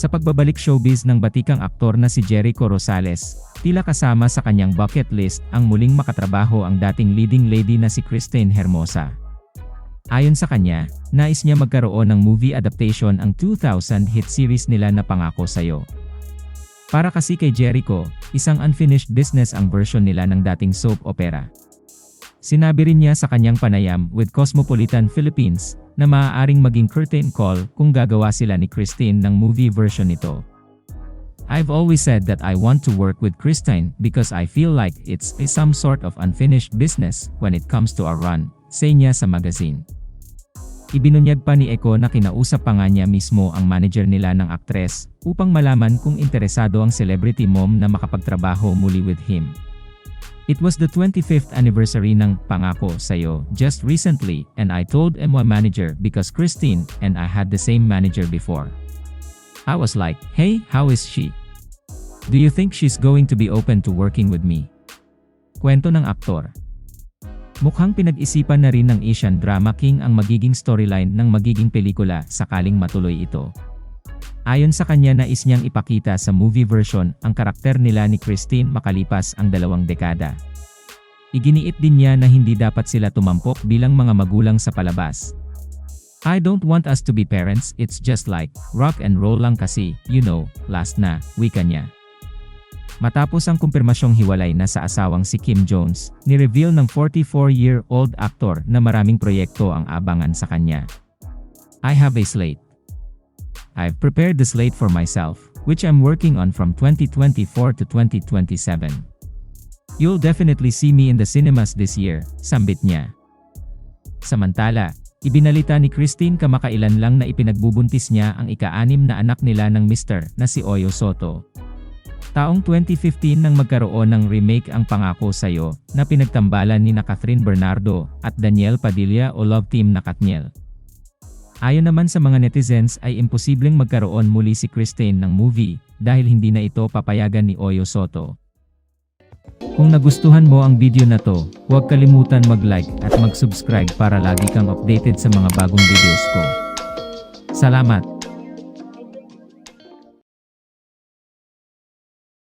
Sa pagbabalik showbiz ng batikang aktor na si Jericho Rosales, tila kasama sa kanyang bucket list ang muling makatrabaho ang dating leading lady na si Christine Hermosa. Ayon sa kanya, nais niya magkaroon ng movie adaptation ang 2000 hit series nila na Pangako Sa'yo. Para kasi kay Jericho, isang unfinished business ang version nila ng dating soap opera. Sinabi rin niya sa kanyang panayam with Cosmopolitan Philippines na maaaring maging curtain call kung gagawa sila ni Christine ng movie version nito. I've always said that I want to work with Christine because I feel like it's a some sort of unfinished business when it comes to our run, say niya sa magazine. Ibinunyag pa ni Eko na kinausap pa nga niya mismo ang manager nila ng aktres upang malaman kung interesado ang celebrity mom na makapagtrabaho muli with him. It was the 25th anniversary ng Pangako Sa'yo just recently and I told my manager because Christine and I had the same manager before. I was like, hey, how is she? Do you think she's going to be open to working with me? Kwento ng aktor. Mukhang pinag-isipan na rin ng Asian Drama King ang magiging storyline ng magiging pelikula sakaling matuloy ito. Ayon sa kanya nais niyang ipakita sa movie version ang karakter nila ni Christine makalipas ang dalawang dekada. Iginiit din niya na hindi dapat sila tumampok bilang mga magulang sa palabas. I don't want us to be parents, it's just like, rock and roll lang kasi, you know, last na, wika niya. Matapos ang kumpirmasyong hiwalay na sa asawang si Kim Jones, ni-reveal ng 44-year-old actor na maraming proyekto ang abangan sa kanya. I have a slate. I've prepared the slate for myself, which I'm working on from 2024 to 2027. You'll definitely see me in the cinemas this year, sambit niya. Samantala, ibinalita ni Christine kamakailan lang na ipinagbubuntis niya ang ika-anim na anak nila ng Mr. na si Oyo Soto. Taong 2015 nang magkaroon ng remake ang Pangako Sa'yo na pinagtambalan ni na Catherine Bernardo at Daniel Padilla o Love Team na Katniel. Ayon naman sa mga netizens ay imposibleng magkaroon muli si Christine ng movie dahil hindi na ito papayagan ni Oyo Soto. Kung nagustuhan mo ang video na to, huwag kalimutan mag-like at mag-subscribe para lagi kang updated sa mga bagong videos ko. Salamat!